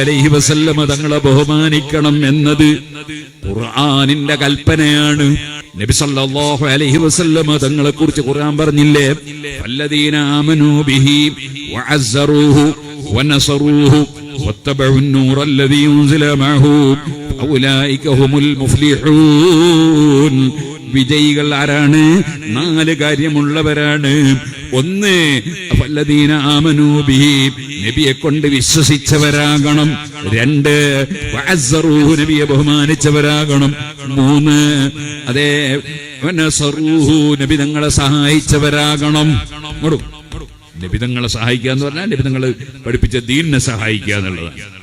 അലൈഹി തങ്ങളെ ബഹുമാനിക്കണം എന്നത് ഖുർആാനിന്റെ കൽപ്പനയാണ്. നബി സല്ലല്ലാഹു അലൈഹി വസല്ലമ തങ്ങളെ കുറിച്ച് ഖുർആൻ പറഞ്ഞില്ലേ? അല്ലദീന ബിഹി വനസറൂഹു ഔലൈക മുഫ്ലിഹൂൻ. വിജയികൾ ആരാണ്? നാല് കാര്യമുള്ളവരാണ്. ഒന്ന് വല്ലദീന ആമനൂബി നബിയെ കൊണ്ട് വിശ്വസിച്ചവരാകണം. രണ്ട് നബിയെ ബഹുമാനിച്ചവരാകണം. മൂന്ന് അതേ നബി തങ്ങളെ സഹായിച്ചവരാകണം. നിബിതങ്ങളെ സഹായിക്കുക എന്ന് പറഞ്ഞാൽ നബിതങ്ങൾ പഠിപ്പിച്ച ദീനിനെ സഹായിക്കുക എന്നുള്ളതാണ്.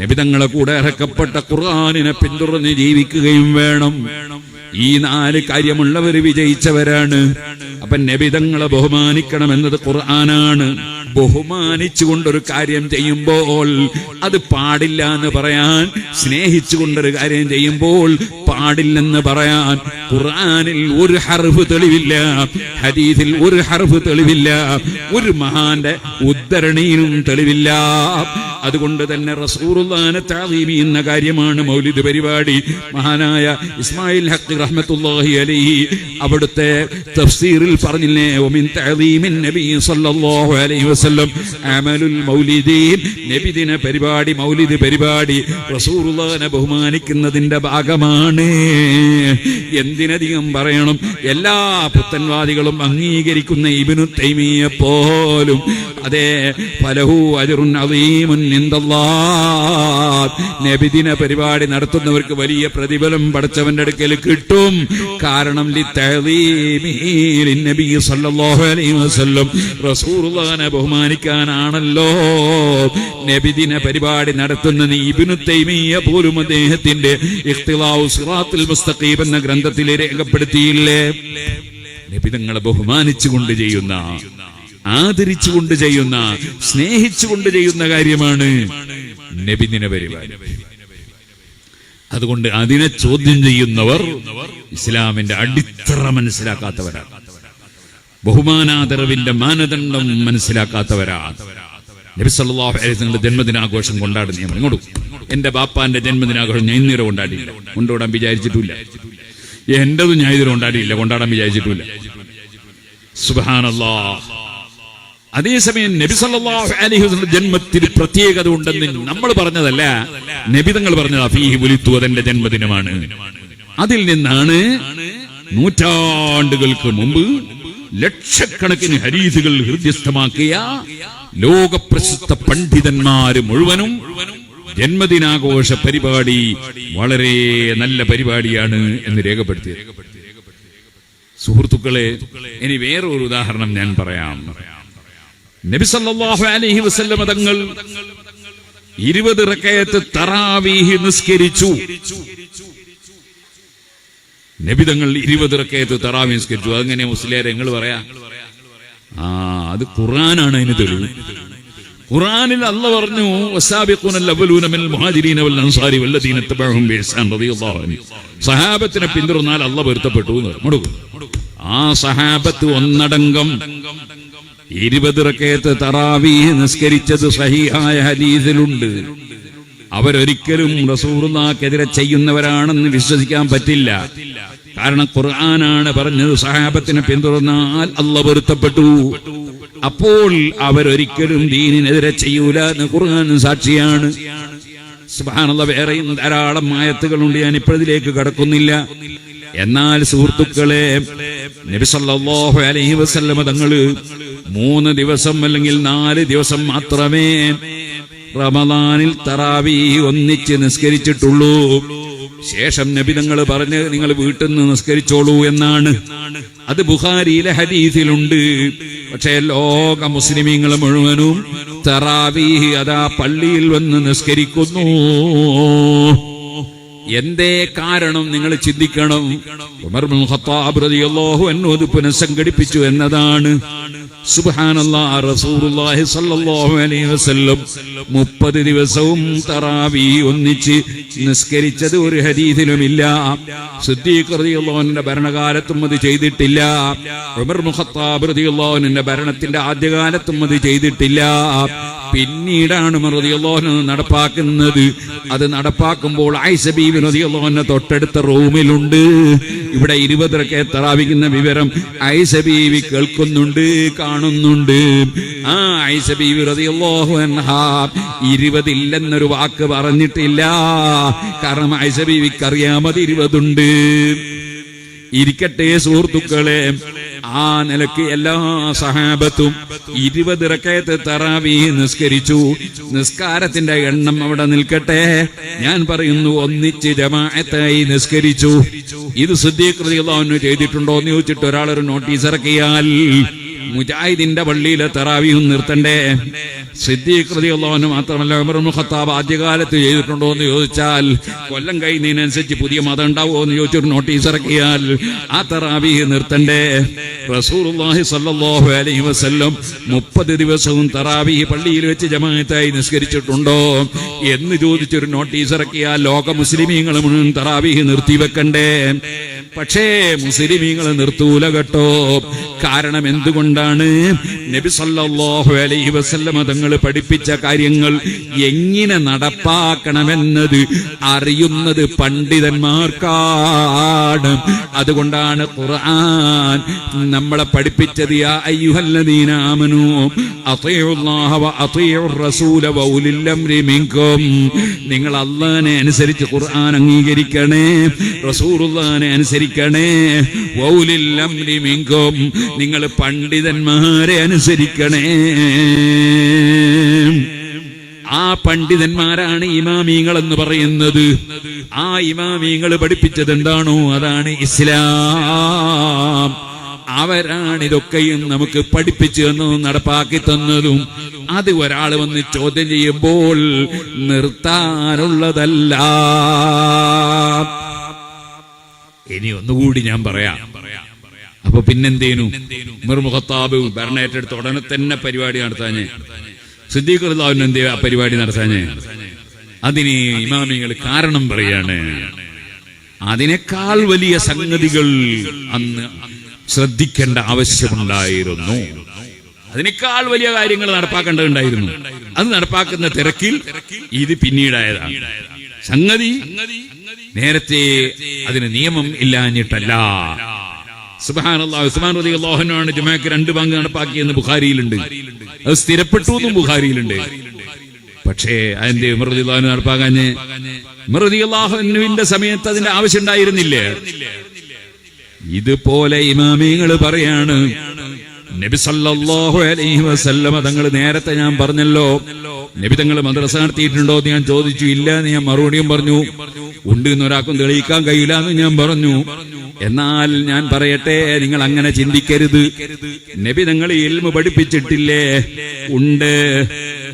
നബിതങ്ങളെ കൂടെ ഇറക്കപ്പെട്ട ഖുർആാനിനെ പിന്തുടർന്ന് ജീവിക്കുകയും വേണം. ഈ നാല് കാര്യമുള്ളവർ വിജയിച്ചവരാണ്. അപ്പൊ നബിതങ്ങളെ ബഹുമാനിക്കണം എന്നത് ഖുർആനാണ്. ബഹുമാനിച്ചുകൊണ്ടൊരു കാര്യം ചെയ്യുമ്പോൾ അത് പാടില്ല എന്ന് പറയാൻ സ്നേഹിച്ചുകൊണ്ടൊരു കാര്യം ചെയ്യുമ്പോൾ പാടില്ലെന്ന് പറയാൻ ഖുർആനിൽ ഒരു ഹർഫ് തെളിവില്ല ഹദീസിൽ ഒരു ഹർഫ് തെളിവില്ല ഒരു മഹാന്റെ ഉദ്ധരണിയിലും തെളിവില്ല. അതുകൊണ്ട് തന്നെ റസൂറുല്ലാനെ താലീമി എന്ന കാര്യമാണ് മൗലിദ് പരിപാടി. മഹാനായ ഇസ്മായിൽ ഹക്ക് റഹ്മത്തുള്ളാഹി അലൈഹി അവിടുത്തെ തഫ്സീറിൽ പറഞ്ഞില്ലേ ഒമിൻ താലീമിൻ നബി സല്ലല്ലാഹു അലൈഹി വസല്ലം അമലുൽ മൗലിദീൻ. നബിദിന പരിപാടി മൗലിദ് പരിപാടി റസൂറുല്ലാനെ ബഹുമാനിക്കുന്നതിന്റെ ഭാഗമാണ്. എന്തിനധികം പറയണം? എല്ലാ പുത്തൻവാദികളും അംഗീകരിക്കുന്ന ഇബിനു തൈമിയെ പോലും അതെ ഫലഹു അജറുൻ നബിദിന പരിപാടി നടത്തുന്നവർക്ക് വലിയ പ്രതിഫലം പഠിച്ചവന്റെ അടുക്കൽ കിട്ടും. കാരണം ബഹുമാനിക്കാനാണല്ലോ. നബിദിന പരിപാടി നടത്തുന്ന തൈമിയ പോലും അദ്ദേഹത്തിന്റെ സിറാത്തുൽ എന്ന ഗ്രന്ഥത്തിൽ രേഖപ്പെടുത്തിയില്ലേ? നബിതങ്ങളെ ബഹുമാനിച്ചുകൊണ്ട് ചെയ്യുന്ന ആദരിച്ചുകൊണ്ട് ചെയ്യുന്ന സ്നേഹിച്ചുകൊണ്ട് ചെയ്യുന്ന കാര്യമാണ് നബിദിന പരിപാടി. അതുകൊണ്ട് അതിനെ ചോദ്യം ചെയ്യുന്നവർ ഇസ്ലാമിന്റെ അടിത്തറ മനസ്സിലാക്കാത്തവരാണ് ബഹുമാനാദരവിന്റെ മാനദണ്ഡം മനസ്സിലാക്കാത്തവരാണ് നബി സല്ലല്ലാഹു അലൈഹി ജന്മദിനാഘോഷം കൊണ്ടാടുന്ന ഞാൻ ഇങ്ങോട്ട് എന്റെ ബാപ്പാന്റെ ജന്മദിനാഘോഷം ഞാൻ ഇന്നേരം കൊണ്ടാടിയില്ല. കൊണ്ടുവിടാൻ വിചാരിച്ചിട്ടില്ല. എന്റതും ഞാൻ ഇതിൽ കൊണ്ടാടിയില്ല കൊണ്ടാടാൻ വിചാരിച്ചിട്ടില്ല. സുബാനല്ലാ അതേസമയം നബി സല്ലല്ലാഹു അലൈഹി വസല്ലം ജന്മത്തിൽ പ്രത്യേകത ഉണ്ടെന്ന് നമ്മൾ പറഞ്ഞതല്ല. നബി തങ്ങൾ പറഞ്ഞത് അഫീഹി ഉലിത്തു അതെന്റെ ജന്മദിനമാണ്. അതിൽ നിന്നാണ് നൂറ്റാണ്ടുകൾക്ക് മുമ്പ് ലക്ഷക്കണക്കിന് ഹരീതുകൾ ഹൃദ്യസ്ഥമാക്കിയ ലോകപ്രശസ്ത പണ്ഡിതന്മാര് മുഴുവനും ജന്മദിനാഘോഷ പരിപാടി വളരെ നല്ല പരിപാടിയാണ് എന്ന് രേഖപ്പെടുത്തി സുഹൃത്തുക്കളെ ഇനി വേറൊരു ഉദാഹരണം ഞാൻ പറയാം. നബി സല്ലല്ലാഹു അലൈഹി വസല്ലമ തങ്ങൾ ഇരുപത് റക്കയത്ത് തറാവീഹ് നിസ്കരിച്ചു. നബി തങ്ങൾ ഇരുപത് റക്കയത്ത് തറാവീഹ് നിസ്കരിച്ചു. അതെങ്ങനെ മുസ്ലിയാരെ നിങ്ങൾ പറയാ? ആ അത് ഖുറാനാണ് അതിന് തെളിവ്. ഖുറാനിൽ അല്ല പറഞ്ഞു സഹാബത്തിനെ പിന്തുടർന്നാൽ അല്ല പൊരുത്തപ്പെട്ടു ആ സഹാബത്ത് ഒന്നടങ്കം ഇരുപത് റക്കയത്ത് തറാവീഹ് നിസ്കരിച്ചത് സഹിഹായ ഹദീസിലുണ്ട്. അവരൊരിക്കലും റസൂറുല്ലാക്കെതിരെ ചെയ്യുന്നവരാണെന്ന് വിശ്വസിക്കാൻ പറ്റില്ല. കാരണം ഖുർആനാണ് പറഞ്ഞത് സഹാബത്തിനെ പിന്തുടർന്നാൽ അല്ല പൊരുത്തപ്പെട്ടു. അപ്പോൾ അവരൊരിക്കലും ദീനിനെതിരെ ചെയ്യൂല എന്ന് ഖുർആൻ സാക്ഷിയാണ്. സുബാനുള്ള വേറെയും ധാരാളം മായത്തുകളുണ്ട് ഞാൻ ഇപ്പോഴതിലേക്ക് കടക്കുന്നില്ല. എന്നാൽ സുഹൃത്തുക്കളെ നബിസല്ലാഹു അലഹി അലൈഹി വസല്ലമ തങ്ങൾ മൂന്ന് ദിവസം അല്ലെങ്കിൽ നാല് ദിവസം മാത്രമേ റമദാനിൽ തറാവി ഒന്നിച്ച് നിസ്കരിച്ചിട്ടുള്ളൂ. ശേഷം നബി തങ്ങൾ പറഞ്ഞ് നിങ്ങൾ വീട്ടിൽ നിന്ന് നിസ്കരിച്ചോളൂ എന്നാണ്. അത് ബുഹാരിയിലെ ഹരീതിയിലുണ്ട് പക്ഷേ ലോക മുസ്ലിമീങ്ങൾ മുഴുവനും തറാവീഹ് അതാ പള്ളിയിൽ വന്ന് നിസ്കരിക്കുന്നു. എന്തേ കാരണം നിങ്ങൾ ചിന്തിക്കണം? ഉമർ ഖത്താബ് റളിയല്ലാഹു അൻഹു അത് പുനഃസംഘടിപ്പിച്ചു എന്നതാണ്. മുപ്പത് ദിവസവും തറാവി ഒന്നിച്ച് നിസ്കരിച്ചത് ഒരു ഹരീതിലുമില്ല സിദ്ദീഖ് റളിയല്ലാഹുവിന്റെ ഭരണകാലത്തും അത് ചെയ്തിട്ടില്ല. ഉമർ മുഖത്താബ് ഭരണത്തിന്റെ ആദ്യകാലത്തും അത് ചെയ്തിട്ടില്ല. പിന്നീടാണ് റളിയല്ലാഹു നടപ്പാക്കുന്നത്. അത് നടപ്പാക്കുമ്പോൾ ആയിഷ ബീവി റളിയല്ലാഹുവിന്റെ തൊട്ടടുത്ത റൂമിലുണ്ട്. ഇവിടെ ഇരുപതരക്കെ തറാവിക്കുന്ന വിവരം ഐസബീവി ബീവി കേൾക്കുന്നുണ്ട് കാണുന്നുണ്ട്. ആ ആയിഷ ബീവി റളിയല്ലാഹു അൻഹാ ഇരുപതില്ലെന്നൊരു വാക്ക് പറഞ്ഞിട്ടില്ല. കാരണം ആയിഷ ബീവിക്ക് അറിയാമത് ഇരുപതുണ്ട്. ഇരിക്കട്ടെ സുഹൃത്തുക്കളെ ആ നിലയ്ക്ക് എല്ലാ സഹാബത്തും ഇരുപത് റക്കയത്ത് തറാവി നിസ്കരിച്ചു. നിസ്കാരത്തിന്റെ എണ്ണം അവിടെ നിൽക്കട്ടെ. ഞാൻ പറയുന്നു ഒന്നിച്ച് ജമാഅത്തായി നിസ്കരിച്ചു. ഇത് ശുദ്ധീകൃതികളൊന്നും ചെയ്തിട്ടുണ്ടോ എന്ന് ചോദിച്ചിട്ട് ഒരാളൊരു നോട്ടീസ് ഇറക്കിയാൽ മുജാഹിദിന്റെ പള്ളിയിലെ തറാവിയും നിർത്തണ്ടേ? സിദ്ധീകൃതിയുള്ളവന് മാത്രമല്ല ഖത്താബ് ആദ്യകാലത്ത് ചെയ്തിട്ടുണ്ടോ എന്ന് ചോദിച്ചാൽ കൊല്ലം കഴിയുന്നതിനനുസരിച്ച് പുതിയ മതം ഉണ്ടാവുമോ എന്ന് ചോദിച്ചൊരു നോട്ടീസ് ഇറക്കിയാൽ ആ തറാവി നിർത്തണ്ടേ? റസൂലുള്ളാഹി സ്വല്ലല്ലാഹു അലൈഹി വസല്ലം മുപ്പത് ദിവസവും തറാവി പള്ളിയിൽ വെച്ച് ജമാഅത്തായി നിസ്കരിച്ചിട്ടുണ്ടോ എന്ന് ചോദിച്ചൊരു നോട്ടീസ് ഇറക്കിയാൽ ലോക മുസ്ലിമീങ്ങൾ മുഴുവൻ തറാവീഹ് നിർത്തിവെക്കണ്ടേ? പക്ഷേ മുസ്ലിമീങ്ങൾ നിർത്തൂല കേട്ടോ. കാരണം എന്തുകൊണ്ടാണ്? നബി സല്ലല്ലാഹു അലൈഹി വസല്ലമ തങ്ങൾ പഠിപ്പിച്ച കാര്യങ്ങൾ എങ്ങനെ നടപ്പാക്കണമെന്നത് അറിയുന്നത് പണ്ഡിതന്മാർക്കാണ്. അതുകൊണ്ടാണ് ഖുർആൻ നമ്മളെ പഠിപ്പിച്ചത് യാ അയ്യുഹല്ലദീന റസൂല അംരി നിങ്ങൾ അള്ളാഹിനെ അനുസരിച്ച് ഖുർആൻ അംഗീകരിക്കണേ. റസൂലുള്ളാഹിനെ അനുസരിക്കണേ. വ ഉലിൽ അംരി നിങ്ങൾ പണ്ഡിതന്മാരെ അനുസരിക്കണേ. ആ പണ്ഡിതന്മാരാണ് ഇമാമീങ്ങൾ എന്ന് പറയുന്നത്. ആ ഇമാമീങ്ങൾ പഠിപ്പിച്ചത് എന്താണോ? അതാണ് ഇസ്ലാം. അവരാണ് ഇതൊക്കെയും നമുക്ക് പഠിപ്പിച്ചു തന്നതും നടപ്പാക്കി തന്നതും. അത് ഒരാൾ വന്ന് ചോദ്യം ചെയ്യുമ്പോൾ നിർത്താനുള്ളതല്ല ഇനി ഒന്നുകൂടി ഞാൻ പറയാം. അപ്പൊ പിന്നെന്തേനു? ഉമർ മുഖത്താബ് ഭരണേറ്റെടുത്ത് ഉടനെ തന്നെ പരിപാടി നടത്താഞ്ഞ്. സിദ്ദീഖ് റളിയല്ലാഹു എന്തേ ആ പരിപാടി നടത്താഞ്ഞ്? അതിന് ഇമാമിങ്ങൾ കാരണം പറയാണ്. അതിനേക്കാൾ വലിയ സംഗതികൾ അന്ന് ശ്രദ്ധിക്കേണ്ട ആവശ്യമുണ്ടായിരുന്നു. അതിനേക്കാൾ വലിയ കാര്യങ്ങൾ നടപ്പാക്കേണ്ടതുണ്ടായിരുന്നു. അത് നടപ്പാക്കുന്ന തിരക്കിൽ ഇത് പിന്നീടായതാണ്. സംഗതി നേരത്തെ അതിന് നിയമം ഇല്ലാഞ്ഞിട്ടല്ല. അൻഹു ജുമാക്ക് രണ്ട് പങ്ക് നടപ്പാക്കിയെന്ന് ബുഖാരിയിലുണ്ട്. അത് സ്ഥിരപ്പെട്ടു എന്നും ബുഖാരിയിലുണ്ട്. പക്ഷേ അതിന്റെ ഉമർ റളിയല്ലാഹു അൻഹു നടപ്പാക്കാഞ്ഞ് ഉമർ റളിയല്ലാഹു സമയത്ത് അതിന്റെ ആവശ്യം ഉണ്ടായിരുന്നില്ലേ ഇതുപോലെ ഇമാമിങ്ങൾ പറയാണ് നബി സല്ലല്ലാഹു അലൈഹി വസല്ലമ തങ്ങൾ നേരത്തെ ഞാൻ പറഞ്ഞല്ലോ നബി തങ്ങൾ മദ്രസ നടത്തിയിട്ടുണ്ടോ എന്ന് ഞാൻ ചോദിച്ചു. ഇല്ല എന്ന് ഞാൻ മറുപടിയും പറഞ്ഞു. ഉണ്ട് എന്നൊരാൾക്കും തെളിയിക്കാൻ കഴിയില്ല എന്ന് ഞാൻ പറഞ്ഞു. എന്നാൽ ഞാൻ പറയട്ടെ നിങ്ങൾ അങ്ങനെ ചിന്തിക്കരുത്. നബി തങ്ങൾ ഇൽമു പഠിപ്പിച്ചിട്ടില്ലേ? ഉണ്ട്.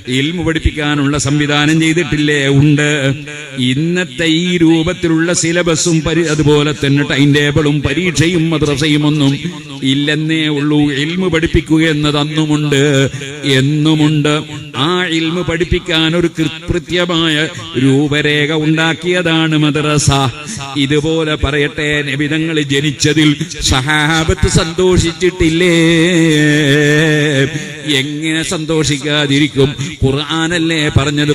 ഇൽമു പഠിപ്പിക്കാനുള്ള സംവിധാനം ചെയ്തിട്ടില്ലേ? ഉണ്ട്. ഇന്നത്തെ ഈ രൂപത്തിലുള്ള സിലബസും അതുപോലെ തന്നെ ടൈം ടേബിളും പരീക്ഷയും മദ്രസയും ഒന്നും ഇല്ലെന്നേ ഉള്ളൂ. ഇൽമു പഠിപ്പിക്കുക എന്നത് അന്നുമുണ്ട്. എന്നുമുണ്ട്. ആ ഇൽമു പഠിപ്പിക്കാൻ ഒരു കൃത്യമായ രൂപരേഖ ഉണ്ടാക്കിയതാണ് മദ്രസ. ഇതുപോലെ പറയട്ടെ നബിതങ്ങൾ ജനിച്ചതിൽ സഹാബത്ത് സന്തോഷിച്ചിട്ടില്ലേ? എങ്ങനെ സന്തോഷിക്കാതിരിക്കും? ഖുർആാനല്ലേ പറഞ്ഞത്?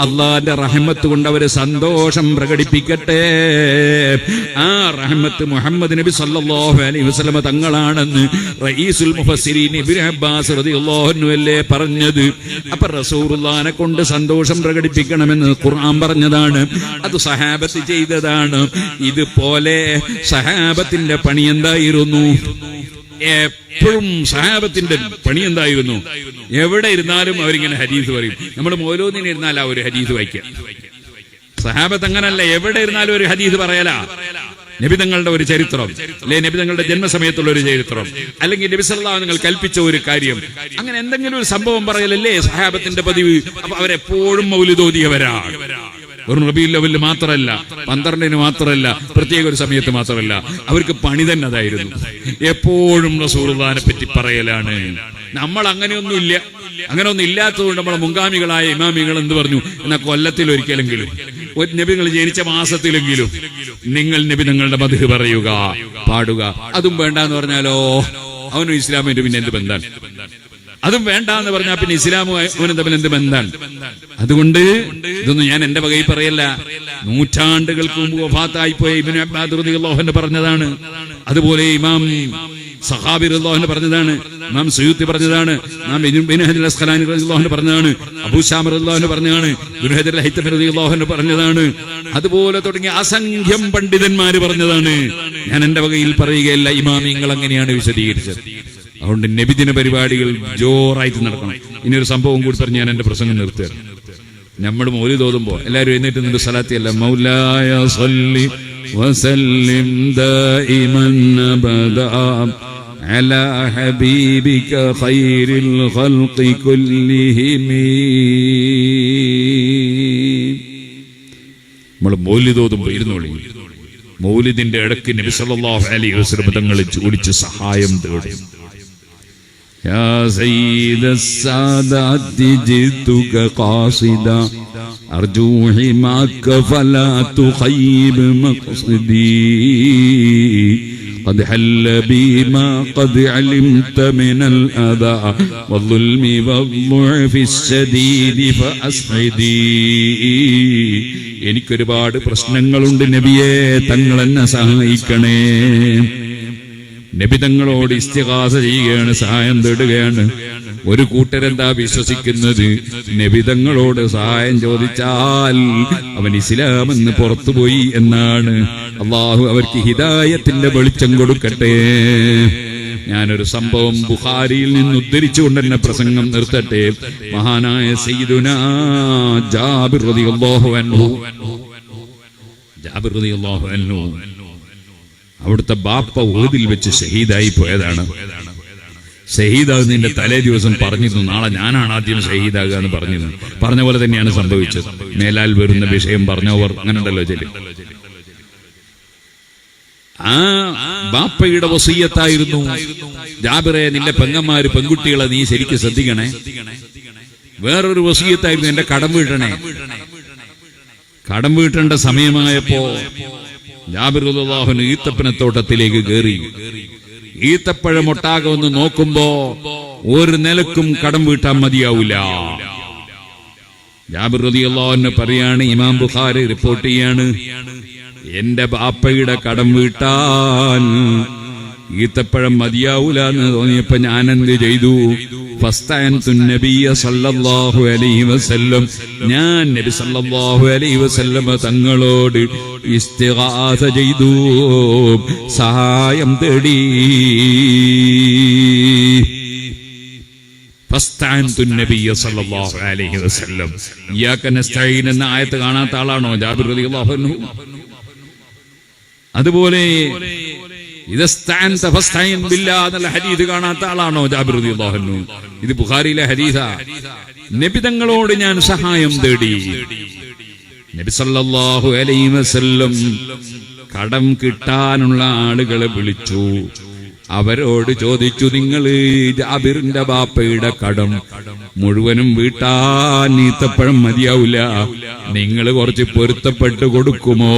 അള്ളാന്റെ റഹ്മത്ത് കൊണ്ട് അവർ സന്തോഷം പ്രകടിപ്പിക്കട്ടെ. ആ റഹ്മത്ത് മുഹമ്മദ് നബി സല്ലാഹു അലൈഹി വസ്ലമ തങ്ങളാണെന്ന് റയീസുൽ മുഫസ്സിരീൻ ഇബ്നു അബ്ബാസ് പറഞ്ഞത്? അപ്പൊ റസൂറുല്ലാനെ കൊണ്ട് സന്തോഷം പ്രകടിപ്പിക്കണമെന്ന് ഖുർആൻ പറഞ്ഞതാണ്. അത് സഹാബത്ത് ചെയ്തതാണ്. ഇതുപോലെ സഹാബത്തിന്റെ പണി എന്തായിരുന്നു? എപ്പോഴും സഹാബത്തിന്റെ പണി എന്തായിരുന്നു? എവിടെ ഇരുന്നാലും അവരിങ്ങനെ ഹരീസ് പറയും. നമ്മൾ മോലോന്നിന് ഇരുന്നാൽ ആ ഒരു ഹരീസ് വായിക്കാം. സഹാബത്ത് അങ്ങനല്ല എവിടെ ഇരുന്നാലും ഒരു ഹദീസ് പറയലാ. നബിതങ്ങളുടെ ഒരു ചരിത്രം അല്ലെ നബിതങ്ങളുടെ ജന്മസമയത്തുള്ള ഒരു ചരിത്രം അല്ലെങ്കിൽ നബി സല്ലല്ലാഹു നിങ്ങൾ കൽപ്പിച്ച ഒരു കാര്യം. അങ്ങനെ എന്തെങ്കിലും ഒരു സംഭവം പറയലല്ലേ സഹാബത്തിന്റെ പതിവ്? അപ്പൊ അവരെപ്പോഴും മൗലിതോതിയവരാണ് വെറും റബീൽ ലെവലിൽ മാത്രമല്ല പന്ത്രണ്ടിന് മാത്രമല്ല പ്രത്യേക ഒരു സമയത്ത് മാത്രമല്ല അവർക്ക് പണി തന്നെ അതായിരുന്നു. എപ്പോഴും റസൂർദാനെ പറ്റി പറയലാണ്. നമ്മൾ അങ്ങനെയൊന്നും ഇല്ല അങ്ങനെ ഒന്നും ഇല്ലാത്തതുകൊണ്ട് നമ്മളെ മുൻഗാമികളായ ഇമാമികൾ എന്ത് പറഞ്ഞു? എന്നാ കൊല്ലത്തിൽ ഒരിക്കലെങ്കിലും ഒരു നബികൾ ജനിച്ച മാസത്തിലെങ്കിലും നിങ്ങൾ നബി നിങ്ങളുടെ മധു പറയുക പാടുക. അതും വേണ്ടെന്ന് പറഞ്ഞാലോ? അവനും ഇസ്ലാമിന്റെ പിന്നെ എന്ത് ബന്ധാണ് അതും വേണ്ട എന്ന് പറഞ്ഞാൽ പിന്നെ ഇസ്ലാമും തമ്മിൽ എന്ത് ബന്ധമാണ്? അതുകൊണ്ട് ഇതൊന്നും ഞാൻ എന്റെ വകയിൽ പറയല്ല. നൂറ്റാണ്ടുകൾക്ക് മുമ്പ് വഫാത്തായി പോയ ഇബിൻ അബ്ബാദ് പറഞ്ഞതാണ്. അതുപോലെ ഇമാം സഹാബി റളിയല്ലാഹു പറഞ്ഞതാണ്. ഇമാം സുയൂത്തി പറഞ്ഞതാണ്. നാം അസ്ഖലാനി പറഞ്ഞതാണ്. അബൂ ശാമർ റളിയല്ലാഹു പറഞ്ഞതാണ്. റളിയല്ലാഹു പറഞ്ഞതാണ്. അതുപോലെ തുടങ്ങിയ അസംഖ്യം പണ്ഡിതന്മാര് പറഞ്ഞതാണ്. ഞാൻ എന്റെ വകയിൽ പറയുകയല്ല ഇമാമിങ്ങൾ അങ്ങനെയാണ് വിശദീകരിച്ചത്. അതുകൊണ്ട് നബിദിന പരിപാടികൾ ജോറായിട്ട് നടക്കണം ഇനി ഒരു സംഭവം കൂടി പറഞ്ഞ് ഞാൻ എന്റെ പ്രസംഗം നിർത്തുകയാണ് നമ്മൾ മൗലി തോന്നുമ്പോ എല്ലാവരും എഴുന്നേറ്റ് നിന്റെ സ്ഥലത്തിയല്ല മൗലായ സല്ലി വസല്ലിം ദായിമൻ അബദാ على حبيبك خير الخلق كلهم നമ്മൾ മൗലിദ് ഓതുമ്പോ ഇരുന്നോളി മൗലിദിന്റെ ഇടയ്ക്ക് നബി സല്ലല്ലാഹു അലൈഹി വസല്ലം തങ്ങൾ ചോദിച്ച് സഹായം തേടും يا سيد السادات جئتك قاصدا أرجو حماك فلا تخيب مقصدي قد حل بي ما قد علمت من الأذى والظلم والضعف الشديد فأسعدي എനിക്കൊരുപാട് പ്രശ്നങ്ങളുണ്ട് നബിയെ തങ്ങൾ എന്നെ സഹായിക്കണേ നബി തങ്ങളോട് ഇസ്തിഹാസ ചെയ്യുകയാണ് സഹായം തേടുകയാണ്. ഒരു കൂട്ടരെന്താ വിശ്വസിക്കുന്നത്? നബിതങ്ങളോട് സഹായം ചോദിച്ചാൽ അവൻ ഇസ്ലാമെന്ന് പുറത്തുപോയി എന്നാണ്. അള്ളാഹു അവർക്ക് ഹിതായത്തിന്റെ വെളിച്ചം കൊടുക്കട്ടെ. ഞാനൊരു സംഭവം ബുഹാരിയിൽ നിന്ന് ഉദ്ധരിച്ചുകൊണ്ട് തന്നെ പ്രസംഗം നിർത്തട്ടെ. മഹാനായ സയ്യിദുന ജാബിർ റളിയല്ലാഹു അൻഹു. ജാബിർ റളിയല്ലാഹു അൻഹു. അവിടുത്തെ ബാപ്പ ഊതിൽ വെച്ച് ഷഹീദായി പോയതാണ്. ഷഹീദാകുന്നതിന്റെ തലേ ദിവസം പറഞ്ഞിരുന്നു നാളെ ഞാനാണ് ആദ്യം ഷഹീദാകുക എന്ന് പറഞ്ഞിരുന്നു. പറഞ്ഞ പോലെ തന്നെയാണ് സംഭവിച്ചത്. മേലാൽ വരുന്ന വിഷയം പറഞ്ഞവർ അങ്ങനെ ഉണ്ടല്ലോ ചെല്ലി ആ ബാപ്പയുടെ വസീയത്തായിരുന്നു. ജാബിറെ നിന്റെ പെങ്ങന്മാര് പെൺകുട്ടികളെ നീ ശരിക്കും ശ്രദ്ധിക്കണേ. വേറൊരു വസീയത്തായിരുന്നു എന്റെ കടം വീട്ടണേ. കടം വീട്ടേണ്ട സമയമായപ്പോ ജാബിറുല്ലാഹുന് ഈത്തപ്പനത്തോട്ടത്തിലേക്ക് കയറി. ഈത്തപ്പഴം ഒട്ടാകെ ഒന്ന് നോക്കുമ്പോ ഒരു നിലക്കും കടം വീട്ടാൻ മതിയാവൂല ജാബിർ പറയാണ് ഇമാം ബുഖാരി റിപ്പോർട്ട് ചെയ്യാണ് എന്റെ ബാപ്പയുടെ കടം വീട്ടാൻ ഈത്തപ്പഴം മതിയാവൂല എന്ന് തോന്നിയപ്പോ ഞാൻ എന്ത് ചെയ്തു ഞാൻ നബി സല്ലല്ലാഹു അലൈഹി വസല്ലം തങ്ങളോട് ഇസ്തിഗാസ ചെയ്തു. സഹായം തേടി. എന്ന ആയത്ത് കാണാത്ത ആളാണോ? ജാബിർ അതുപോലെ ഹരീത് കാണാത്ത ആളാണോ? ജാബിർ ഇത് ബുഖാരിയിലെ ഹരീത നബി തങ്ങളോട് ഞാൻ സഹായം തേടി. നബി സല്ലല്ലാഹു അലൈഹി വസല്ലം കടം കിട്ടാനുള്ള ആളുകളെ വിളിച്ചു. അവരോട് ചോദിച്ചു നിങ്ങൾ ജാബിറിന്റെ ബാപ്പയുടെ കടം മുഴുവനും വീട്ടാൻ ഈത്തപ്പഴം മതിയാവില്ല നിങ്ങൾ കുറച്ച് പൊരുത്തപ്പെട്ട് കൊടുക്കുമോ?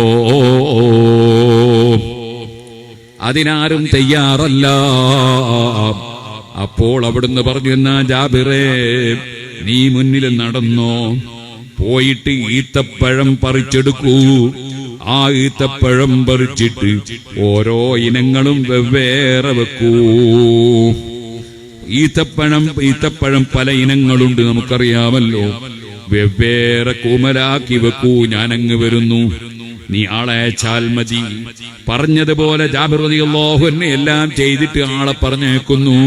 അതിനാരും തയ്യാറല്ല. അപ്പോൾ അവിടുന്ന് പറഞ്ഞു എന്നാ ജാബിറേ നീ മുന്നിൽ നടന്നോ? പോയിട്ട് ഈത്തപ്പഴം പറിച്ചെടുക്കൂ. ആ ഈത്തപ്പഴം പറിച്ചിട്ട് ഓരോ ഇനങ്ങളും വെവ്വേറെ വെക്കൂ. ഈത്തപ്പഴം ഈത്തപ്പഴം പല ഇനങ്ങളുണ്ട് നമുക്കറിയാമല്ലോ. വെവ്വേറെ കൂമലാക്കി വെക്കൂ. ഞാനങ്ങ് വരുന്നു. നീ ആളെ അയച്ചാൽ മതി. പറഞ്ഞതുപോലെ ജാബിർ റളിയല്ലാഹു അൻഹു എല്ലാം ചെയ്തിട്ട് ആളെ പറഞ്ഞേക്കുന്നു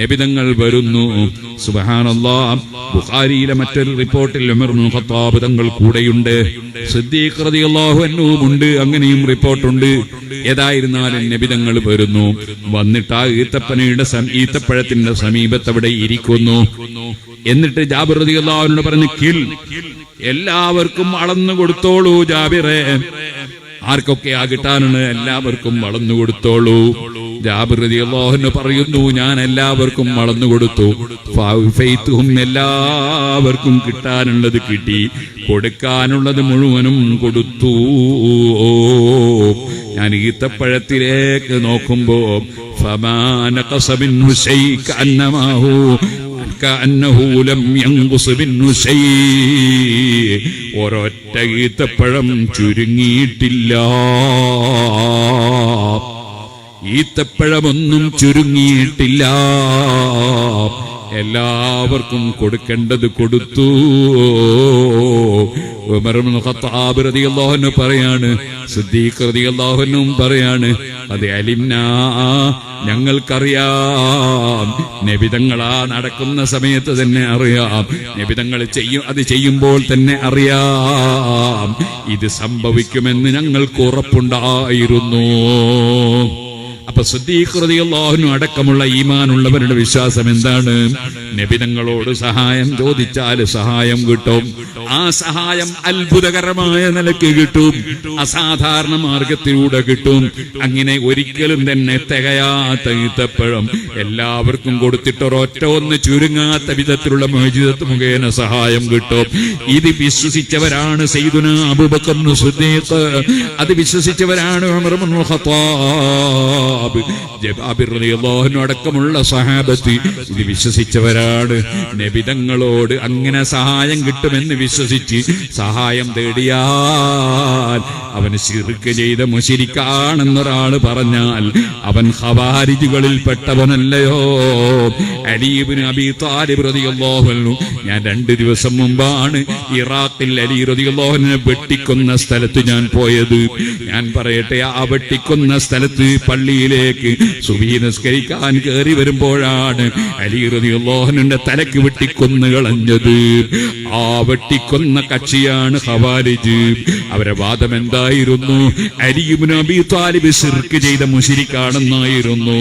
നബിതങ്ങൾ വരുന്നു. സുബഹാനല്ലാ. ബുഖാരിയിലെ മറ്റൊരു റിപ്പോർട്ടിൽ ഖത്താബ് തങ്ങൾ കൂടെയുണ്ട്. സിദ്ദീഖ് റളിയല്ലാഹു ഉണ്ട് അങ്ങനെയും റിപ്പോർട്ടുണ്ട്. ഏതായിരുന്നാലും നബിതങ്ങൾ വരുന്നു. വന്നിട്ട് ആ ഈത്തപ്പനയുടെ ഈത്തപ്പഴത്തിന്റെ സമീപത്ത് അവിടെ ഇരിക്കുന്നു. എന്നിട്ട് ജാബിർ റളിയല്ലാഹുവിനോട് പറഞ്ഞു കിൽ. എല്ലാവർക്കും അളന്നു കൊടുത്തോളൂ ജാബിറെ. ആർക്കൊക്കെ കിട്ടാനാണ് എല്ലാവർക്കും വളർന്നു കൊടുത്തോളൂ. ജാബിറിയാഹുന്ന് പറയുന്നു ഞാൻ എല്ലാവർക്കും വളർന്നു കൊടുത്തു. എല്ലാവർക്കും കിട്ടാനുള്ളത് കിട്ടി. കൊടുക്കാനുള്ളത് മുഴുവനും കൊടുത്തു. ഞാൻ ഈത്തപ്പഴത്തിലേക്ക് നോക്കുമ്പോ ഒരൊറ്റ ഈത്തപ്പഴം ചുരുങ്ങിയിട്ടില്ല. ഈത്തപ്പഴമൊന്നും ചുരുങ്ങിയിട്ടില്ല. എല്ലാവർക്കും കൊടുക്കേണ്ടത് കൊടുത്തു. പറയാണ് സിദ്ദീഖ് റളിയല്ലാഹു അൻഹും പറയാണ് അത് അലിന്ന ഞങ്ങൾക്കറിയാം. നബിതങ്ങളാ നടക്കുന്ന സമയത്ത് തന്നെ അറിയാം. നബിതങ്ങൾ ചെയ്യും അത് ചെയ്യുമ്പോൾ തന്നെ അറിയാം. ഇത് സംഭവിക്കുമെന്ന് ഞങ്ങൾക്ക് ഉറപ്പുണ്ടായിരുന്നു. അപ്പൊ സുദ്ദീഖ്റതിയല്ലാഹുനും അടക്കമുള്ള ഈമാനുള്ളവരുടെ വിശ്വാസം എന്താണ്? നബിതങ്ങളോട് സഹായം ചോദിച്ചാൽ സഹായം കിട്ടും. ആ സഹായം അത്ഭുതകരമായ നിലയ്ക്ക് കിട്ടും. അസാധാരണ മാർഗത്തിലൂടെ കിട്ടും. അങ്ങനെ ഒരിക്കലും തന്നെ തികയാത്ത ഈത്തപ്പഴം എല്ലാവർക്കും കൊടുത്തിട്ട് ഒരൊറ്റ ഒന്ന് ചുരുങ്ങാത്ത വിധത്തിലുള്ള മോചിതത്വ മുഖേന സഹായം കിട്ടും. ഇത് വിശ്വസിച്ചവരാണ് സെയ്തുന അബൂബക്കർ സുദ്ദീഖ്. അത് വിശ്വസിച്ചവരാണ് ഉമർ ഖത്താബ് ജബാബിർ അടക്കമുള്ള സഹാബത്ത് ഇത് വിശ്വസിച്ചവരാണ്. നബിതങ്ങളോട് അങ്ങനെ സഹായം കിട്ടുമെന്ന് വിശ്വസിച്ച് സഹായം തേടിയാൽ അവന് ശിർക്ക് ചെയ്ത മുശിരിക്കാണെന്നൊരാൾ പറഞ്ഞാൽ അവൻ ഹവാരിജുകളിൽ പെട്ടവനല്ലയോ? അലീബിന് അബി താലിബ് ഞാൻ രണ്ടു ദിവസം മുമ്പാണ് ഇറാഖിൽ അലി റളിയല്ലാഹുവിനെ വെട്ടിക്കൊന്ന സ്ഥലത്ത് ഞാൻ പോയത്. ഞാൻ പറയട്ടെ ആ വെട്ടിക്കൊന്ന സ്ഥലത്ത് പള്ളിയിലേക്ക് സുബീ നിസ്കരിക്കാൻ കയറി വരുമ്പോഴാണ് അലി റളിയല്ലാഹുവിന്റെ തലക്ക് വെട്ടിക്കൊന്ന് കളഞ്ഞത്. ആ വെട്ടിക്കൊന്ന കക്ഷിയാണ് ഹവാലിജ് അവരെ വാദം എന്തായിരുന്നു അരിയും ചെയ്ത മുശിരിക്കാണെന്നായിരുന്നു.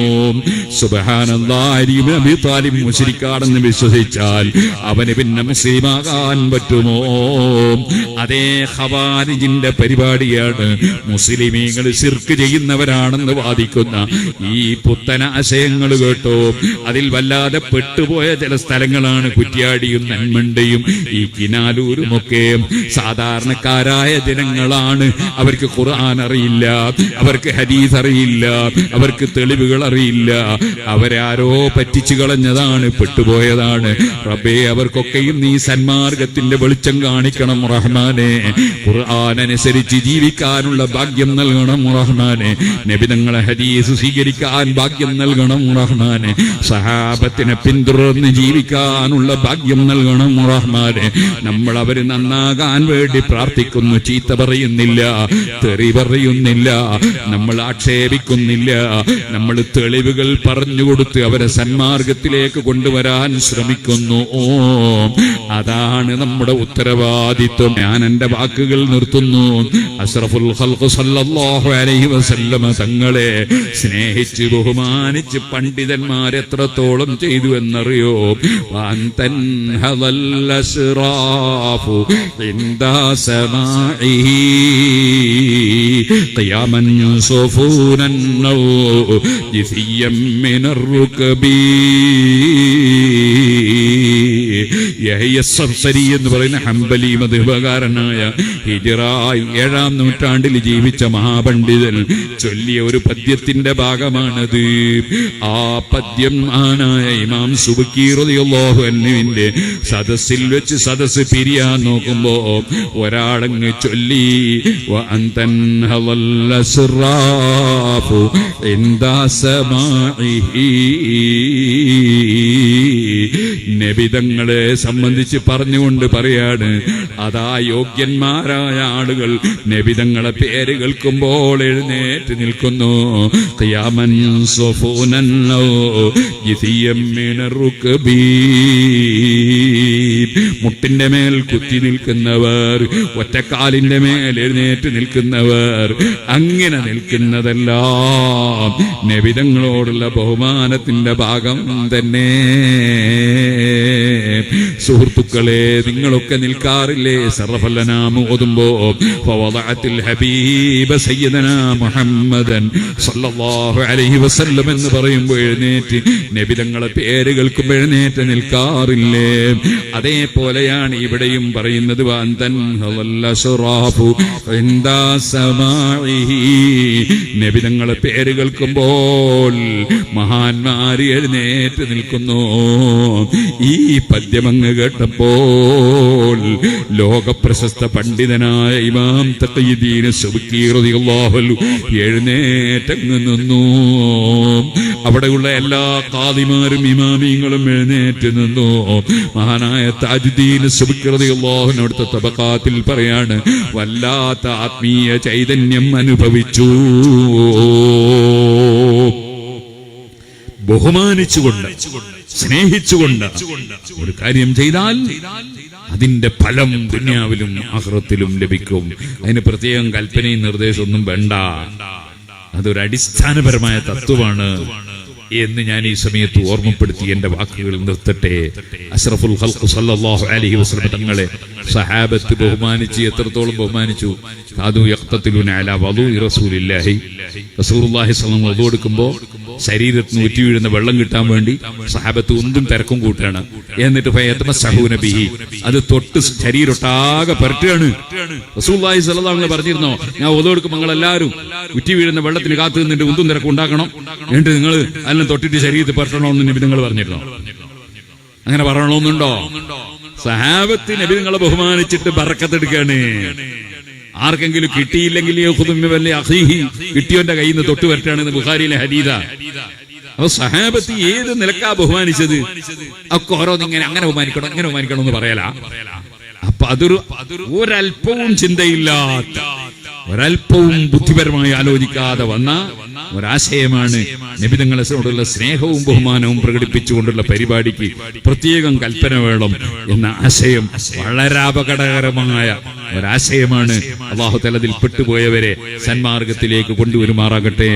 സുബഹാനന്ദ അരിയും അബി താലിബ് മുശിരിക്കാണെന്ന് വിശ്വസിച്ചാൽ അവന് പിന്നെ മുസ്ലിമാകാൻ പറ്റുമോ? അതേ ഹവാലിജിന്റെ പരിപാടിയാണ് മുസ്ലിമീങ്ങൾ സിർക്ക് ചെയ്യുന്നവരാണെന്ന് വാദിക്കുന്ന ഈ പുത്തന ആശയങ്ങൾ കേട്ടോ. അതിൽ വല്ലാതെ പെട്ടുപോയ ചില സ്ഥലങ്ങളാണ് കുറ്റ്യാടിയും നന്മണ്ടയും ഈ കിനാലൂരും ഒക്കെ സാധാരണക്കാരായ ജനങ്ങളാണ്. അവർക്ക് ഖുർആൻ അറിയില്ല അവർക്ക് ഹദീസ് അറിയില്ല അവർക്ക് തെളിവുകൾ അറിയില്ല. അവരാരോ പറ്റിച്ചു കളഞ്ഞതാണ് പെട്ടുപോയതാണ്. റബ്ബേ അവർക്കൊക്കെയും നീ സന്മാർഗത്തിന്റെ വെളിച്ചം കാണിക്കണം റഹ്മാനെ. ഖുർആൻ അനുസരിച്ച് ജീവിക്കാനുള്ള ഭാഗ്യം നൽകണം റഹ്മാനെ. നബിതങ്ങളെ ഹദീസ് സ്വീകരിക്കാൻ ഭാഗ്യം നൽകണം റഹ്മാനെ. സഹാബത്തിനെ പിന്തുടർന്ന് ജീവിക്കാനുള്ള ഭാഗ്യം നൽകണം റഹ്മാനെ. നമ്മൾ അവർ നന്നാകാൻ വേണ്ടി പ്രാർത്ഥിക്കുന്നു. ചീത്ത പറയുന്നില്ല തെറി പറയുന്നില്ല നമ്മൾ ആക്ഷേപിക്കുന്നില്ല. നമ്മൾ തെളിവുകൾ പറഞ്ഞുകൊടുത്ത് അവരെ സന്മാർഗത്തിലേക്ക് കൊണ്ടുവരാൻ ശ്രമിക്കുന്നു. ഓ അതാണ് നമ്മുടെ ഉത്തരവാദിത്വം. ഞാൻ എന്റെ വാക്കുകൾ നിർത്തുന്നു. അഷ്റഫുൽ തങ്ങളെ സ്നേഹിച്ച് ബഹുമാനിച്ച് പണ്ഡിതന്മാർ എത്രത്തോളം ചെയ്തു എന്നറിയോ? വാന്തൻ എന്ന് പറയുന്ന ഹംബലി മധുപകാരനായ ഹിജിറ ഏഴാം നൂറ്റാണ്ടിൽ ജീവിച്ച മഹാപണ്ഡിതൻ ചൊല്ലിയ ഒരു പദ്യത്തിന്റെ ഭാഗമാണത്. ആ പദ്യം മഹാനായ ഇമാം സുബക്കീറുതിയുള്ളോഹു അന്നുവിന്റെ സദസ്സിൽ വെച്ച് സദസ്സ് പിരിയാൻ നോക്കുമ്പോ ഒരാളങ്ങ് ചൊല്ലി എന്താ നബിതങ്ങളെ സംബന്ധിച്ച് പറഞ്ഞുകൊണ്ട് പറയാണ്. അതാ യോഗ്യന്മാരായ ആളുകൾ. നബിതങ്ങളെ പേര് കേൾക്കുമ്പോൾ എഴുന്നേറ്റ് നിൽക്കുന്നു. മുട്ടിന്റെ മേൽ കുത്തി നിൽക്കുന്നവർ ഒറ്റക്കാലിന്റെ മേൽ എഴുന്നേറ്റ് നിൽക്കുന്നവർ അങ്ങനെ നിൽക്കുന്നതെല്ലാം നബിതങ്ങളോടുള്ള ബഹുമാനത്തിന്റെ ഭാഗം തന്നെ. സുഹൃത്തുക്കളെ നിങ്ങളൊക്കെ നിൽക്കാറില്ലേ സർഫല്ലനാമ് ഓതുമ്പോ ഹബീബ സയ്യിദന മുഹമ്മദൻ സല്ലല്ലാഹു അലൈഹി വസല്ലം എന്ന് പറയുമ്പോൾ എഴുന്നേറ്റ് നബിതങ്ങളെ പേര് കേൾക്കുമ്പോൾ എഴുന്നേറ്റ് നിൽക്കാറില്ലേ അതേപോലെയാണ് ഇവിടെയും പറയുന്നത്. നബിതങ്ങളെ പേര് കേൾക്കുമ്പോൾ മഹാന്മാര് എഴുന്നേറ്റ് നിൽക്കുന്നു ഈ പദ്യമങ്ങ് കേട്ടപ്പോൾ ലോകപ്രശസ്ത പണ്ഡിതനായ ഇമാം തഖീദ്ദീൻ സുബ്കി റളിയല്ലാഹു അൻഹു എഴുന്നേറ്റങ്ങ് നിന്നു. അവിടെയുള്ള എല്ലാ കാതിമാരും ഇമാമിങ്ങളും എഴുന്നേറ്റ് നിന്നു. മഹാനായ താജുദ്ദീൻ സുബ്കി റളിയല്ലാഹു അൻഹു അവിടുത്തെ തബക്കാത്തിൽ പറയാണ് വല്ലാത്ത ആത്മീയ ചൈതന്യം അനുഭവിച്ചു. ബഹുമാനിച്ചുകൊണ്ട് സ്നേഹിച്ചുകൊണ്ട് ഒരു കാര്യം ചെയ്താൽ അതിന്റെ ഫലം ദുനിയാവിലും ആഹ്റത്തിലും ലഭിക്കും. അതിന് പ്രത്യേകം കൽപ്പനയും നിർദ്ദേശമൊന്നും വേണ്ട. അതൊരു അടിസ്ഥാനപരമായ തത്വമാണ്. എന്ന് ഞാൻ ഈ സമയത്ത് ഓർമ്മപ്പെടുത്തി എന്റെ വാക്കുകൾ നിർത്തട്ടെ. അഷ്റഫുൽ സല്ലല്ലാഹു അലൈഹി വസല്ലം തങ്ങളെ സഹാബത്ത് ബഹുമാനിച്ച് എത്രത്തോളം ബഹുമാനിച്ചു? വസല്ലം കൊടുക്കുമ്പോൾ ശരീരത്തിന് ഉറ്റി വീഴുന്ന വെള്ളം കിട്ടാൻ വേണ്ടി സഹാബത്ത് ഒന്നും തിരക്കും കൂട്ടാണ്. എന്നിട്ട് ഭയത്തമ സഹൂന ബിഹി അത് തൊട്ട് ശരീരൊട്ടാകെ പരട്ടുകയാണ്. റസൂലുള്ളാഹി സ്വല്ലല്ലാഹു അങ്ങനെ പറഞ്ഞിരുന്നോ? ഞാൻ ഒതുകൊടുക്കുമ്പോൾ നിങ്ങൾ എല്ലാവരും ഉറ്റി വീഴുന്ന വെള്ളത്തിന് കാത്തു നിന്നിട്ട് ഒന്നും തിരക്കും ഉണ്ടാക്കണം. എന്നിട്ട് നിങ്ങൾ അതിനെ തൊട്ടിട്ട് ശരീരത്തിൽ പരട്ടണമെന്ന് നബി നിങ്ങൾ പറഞ്ഞിരുന്നോ. അങ്ങനെ പറയണമെന്നുണ്ടോ? സഹാബത്ത് നബി നിങ്ങളെ ബഹുമാനിച്ചിട്ട് ബറക്കത്തെടുക്കാണ് ആർക്കെങ്കിലും കിട്ടിയില്ലെങ്കിൽ കിട്ടിയവന്റെ കയ്യിൽ നിന്ന് തൊട്ട് വരട്ടാണെന്ന് ബുഹാരിയിലെ ഹരീത അപ്പൊ സഹാബത്തി ഏത് നിലക്കാ ബഹുമാനിച്ചത്? ഒക്കെ ഓരോന്നിങ്ങനെ അങ്ങനെ ബഹുമാനിക്കണം അങ്ങനെ ബഹുമാനിക്കണം എന്ന് പറയലാ. അപ്പൊ അതൊരു ഒരല്പവും ചിന്തയില്ലാത്ത ഒരല്പവും ബുദ്ധിപരമായി ആലോചിക്കാതെ വന്ന ഒരാശയമാണ് നിബിതങ്ങളോടുള്ള സ്നേഹവും ബഹുമാനവും പ്രകടിപ്പിച്ചുകൊണ്ടുള്ള പരിപാടിക്ക് പ്രത്യേകം കൽപ്പന വേണം എന്ന ആശയം വളരെ അപകടകരമായ ഒരാശയമാണ്. അള്ളാഹു തലതിൽ പെട്ടുപോയവരെ സന്മാർഗത്തിലേക്ക് കൊണ്ടുവരുമാറാകട്ടെ.